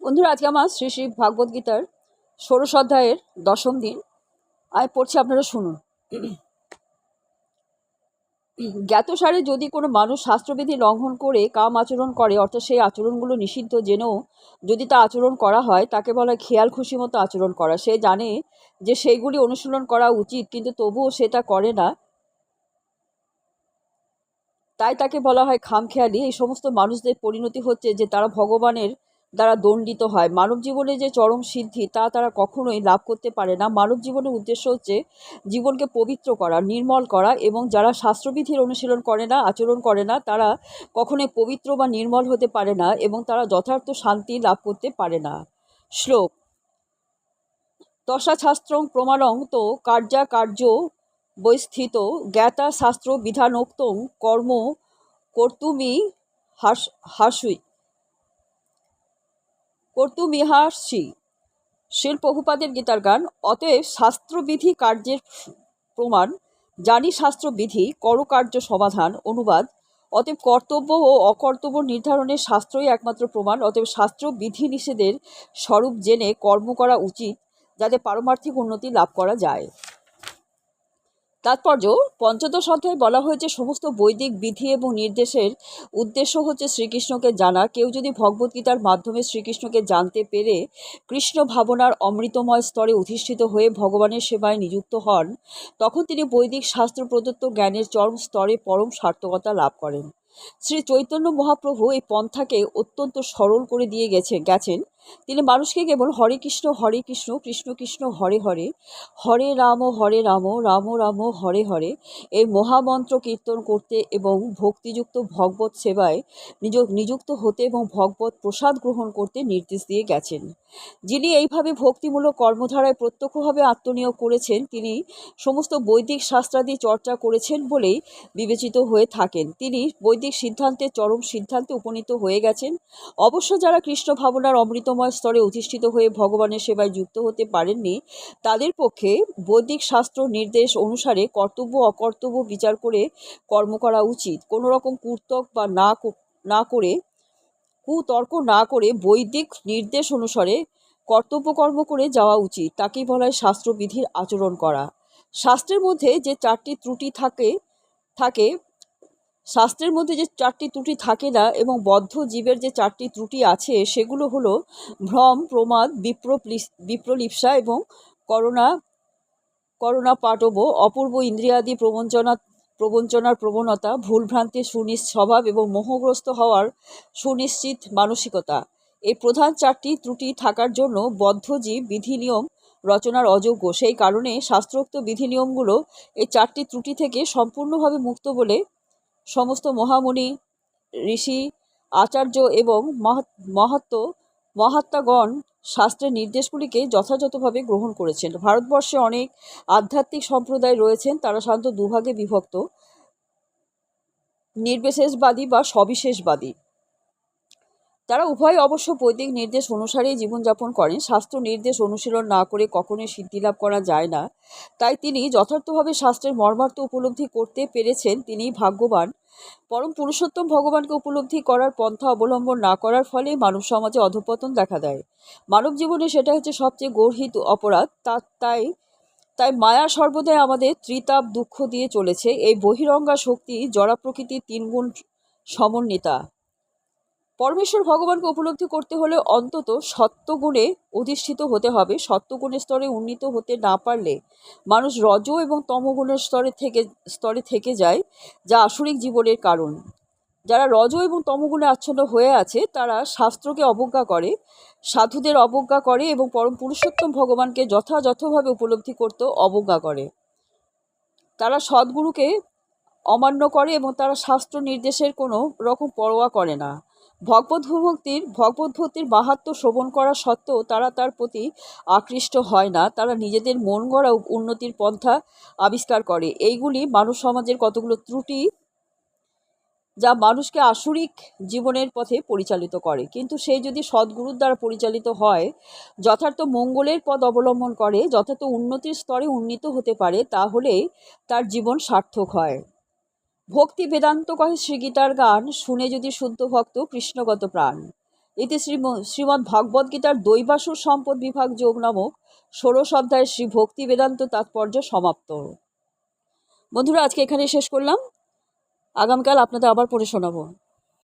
বন্ধুরা, আজকে আমার শ্রী শ্রী ভাগবত গীতার ষোড়শ অধ্যায়ের দশম দিন। আমি পড়ছি আপনারা শুনুন। জ্ঞাতসারে যদি কোনো মানুষ শাস্ত্রবিধি লঙ্ঘন করে, কাম আচরণ করে, অর্থাৎ সেই আচরণগুলো নিষিদ্ধ জেনেও যদি তা আচরণ করা হয়, তাকে বলা হয় খেয়াল খুশি মতো আচরণ করা। সে জানে যে সেইগুলি অনুশীলন করা উচিত, কিন্তু তবুও সে তা করে না। তাই তাকে বলা হয় খামখেয়ালি। এই সমস্ত মানুষদের পরিণতি হচ্ছে যে তারা ভগবানের দ্বারা দণ্ডিত হয়। মানব জীবনে যে চরম সিদ্ধি, তা তারা কখনোই লাভ করতে পারে না। মানব জীবনের উদ্দেশ্য হচ্ছে জীবনকে পবিত্র করা, নির্মল করা এবং যারা শাস্ত্রবিধির অনুশীলন করে না, আচরণ করে না, তারা কখনোই পবিত্র বা নির্মল হতে পারে না এবং তারা যথার্থ শান্তি লাভ করতে পারে না। শ্লোক তশাশাস্ত্রং প্রমাণং তো কার্যা কার্য বৈস্থিত জ্ঞাতা শাস্ত্র বিধানোক্তং কর্ম কর্তুমি হাস, হাসুই। কর্তুমিহাসি শিল প্রভুপাদের গীতার গান, অতএব শাস্ত্রবিধি কার্যের প্রমাণ, জানি শাস্ত্রবিধি করকার্য সমাধান, অনুবাদ। অতএব কর্তব্য ও অকর্তব্য নির্ধারণের শাস্ত্রই একমাত্র প্রমাণ, অতএব শাস্ত্র বিধি নিষেধের স্বরূপ জেনে কর্ম করা উচিত, যাতে পারমার্থিক উন্নতি লাভ করা যায়। তাৎপর্য, পঞ্চদশ অধ্যায়ে বলা হয়েছে, সমস্ত বৈদিক বিধি এবং নির্দেশের উদ্দেশ্য হচ্ছে শ্রীকৃষ্ণকে জানা। কেউ যদি ভগবদ্গীতার মাধ্যমে শ্রীকৃষ্ণকে জানতে পেরে কৃষ্ণ ভাবনার অমৃতময় স্তরে অধিষ্ঠিত হয়ে ভগবানের সেবায় নিযুক্ত হন, তখন তিনি বৈদিক শাস্ত্র প্রদত্ত জ্ঞানের চরম স্তরে পরম সার্থকতা লাভ করেন। শ্রী চৈতন্য মহাপ্রভু এই পন্থাকে অত্যন্ত সরল করে দিয়ে গেছে, গেছেন। তিনি মানুষকে কেবল হরে কৃষ্ণ হরে কৃষ্ণ কৃষ্ণ কৃষ্ণ, হরে হরে হরে রাম হরে রাম রাম রাম, হরে হরে এই মহামন্ত্র কীর্তন করতে এবং ভক্তিযুক্ত ভগবত সেবায় নিজ, নিযুক্ত হতে এবং ভগবত প্রসাদ গ্রহণ করতে নির্দেশ দিয়ে গেছেন। যিনি এইভাবে ভক্তিমূলক কর্মধারায় প্রত্যক্ষভাবে আত্মনিয়োগ করেছেন, তিনি সমস্ত বৈদিক শাস্ত্রাদি চর্চা করেছেন বলেই বিবেচিত হয়ে থাকেন। তিনি বৈদিক সিদ্ধান্তে চরম সিদ্ধান্তে উপনীত হয়ে গেছেন। অবশ্য যারা কৃষ্ণ ভাবনার অমৃতময় স্তরে অধিষ্ঠিত হয়ে ভগবানের সেবায় যুক্ত হতে পারেননি, তাদের পক্ষে বৈদিক শাস্ত্র নির্দেশ অনুসারে কর্তব্য অকর্তব্য বিচার করে কর্ম করা উচিত। কোনো রকম কুর্তক বা না না করে, কুতর্ক না করে বৈদিক নির্দেশ অনুসারে কর্তব্য কর্ম করে যাওয়া উচিত। তাকেই বলা হয় শাস্ত্রবিধির আচরণ করা। শাস্ত্রের মধ্যে যে চারটি ত্রুটি থাকে থাকে শাস্ত্রের মধ্যে যে চারটি ত্রুটি থাকে না এবং বদ্ধ জীবের যে চারটি ত্রুটি আছে, সেগুলো হলো ভ্রম, প্রমাদ বিপ্রলিপসা এবং করোনা করোনা পাটব অপূর্ব ইন্দ্রিয়াদি প্রবঞ্চনা, প্রবঞ্চনার প্রবণতা ভুলভ্রান্তির সুনিশ্চিত স্বভাব এবং মোহগ্রস্ত হওয়ার সুনিশ্চিত মানসিকতা। এই প্রধান চারটি ত্রুটি থাকার জন্য বদ্ধজীব বিধি নিয়ম রচনার অযোগ্য। সেই কারণে শাস্ত্রোক্ত বিধি নিয়মগুলো এই চারটি ত্রুটি থেকে সম্পূর্ণভাবে মুক্ত বলে সমস্ত মহামুনি, ঋষি, আচার্য এবং মহাত্ম, মহাত্মাগণ শাস্ত্রের নির্দেশগুলিকে যথাযথভাবে গ্রহণ করেছেন। ভারতবর্ষে অনেক আধ্যাত্মিক সম্প্রদায় রয়েছেন, তারা সাধারণত দুভাগে বিভক্ত। নির্বিশেষবাদী বা সবিশেষবাদী। তারা উভয় অবশ্য বৈদিক নির্দেশ অনুসারেই জীবনযাপন করেন। শাস্ত্র নির্দেশ অনুশীলন না করে কখনোই সিদ্ধিলাভ করা যায় না। তাই তিনি যথার্থভাবে শাস্ত্রের মর্মার্থ উপলব্ধি করতে পেরেছেন। তিনি ভাগ্যবান। পরম পুরুষোত্তম ভগবানকে উপলব্ধি করার পন্থা অবলম্বন না করার ফলে মানব সমাজে অধপতন দেখা দেয়। মানব জীবনে সেটা হচ্ছে সবচেয়ে গর্হিত অপরাধ। তা, তাই তাই মায়া সর্বদাই আমাদের ত্রিতাপ দুঃখ দিয়ে চলেছে। এই বহিরঙ্গা শক্তি জড়া প্রকৃতির তিনগুণ সমন্বিতা। পরমেশ্বর ভগবানকে উপলব্ধি করতে হলে অন্তত সত্যগুণে অধিষ্ঠিত হতে হবে। সত্যগুণের স্তরে উন্নীত হতে না পারলে মানুষ রজ এবং তমগুণের স্তরে থেকে স্তরে থেকে যায়, যা আসরিক জীবনের কারণ। যারা রজ এবং তমগুণে আচ্ছন্ন হয়ে আছে, তারা শাস্ত্রকে অবজ্ঞা করে, সাধুদের অবজ্ঞা করে এবং পরম পুরুষোত্তম ভগবানকে যথাযথভাবে উপলব্ধি করতেও অবজ্ঞা করে। তারা সদ্গুরুকে অমান্য করে এবং তারা শাস্ত্র নির্দেশের কোনো রকম পরোয়া করে না। ভগবত ভক্তির ভগবত মাহাত্ম শ্রবণ করা সত্ত্বেও তারা তার প্রতি আকৃষ্ট হয় না। তারা নিজেদের মন গড়া উন্নতির পন্থা আবিষ্কার করে। এইগুলি মানব সমাজের কতগুলো ত্রুটি যা মানুষকে আসরিক জীবনের পথে পরিচালিত করে। কিন্তু সে যদি সদ্গুরুর দ্বারা পরিচালিত হয়, যথার্থ মঙ্গলের পথ অবলম্বন করে, যথার্থ উন্নতির স্তরে উন্নীত হতে পারে তাহলে তার জীবন সার্থক হয়। ভক্তি বেদান্ত কহে শ্রীগীতার গান, শুনে যদি শুদ্ধ ভক্ত কৃষ্ণগত প্রাণ। এতে শ্রীম, শ্রীমদ্ ভাগবত গীতার দৈবাসুর সম্পদ বিভাগ যোগ নামক ষোড়শ অধ্যায় শ্রী ভক্তি বেদান্ত তাৎপর্য সমাপ্ত। বন্ধুরা, আজকে এখানে শেষ করলাম। আগামীকাল আপনাদের আবার পড়ে শোনাবো।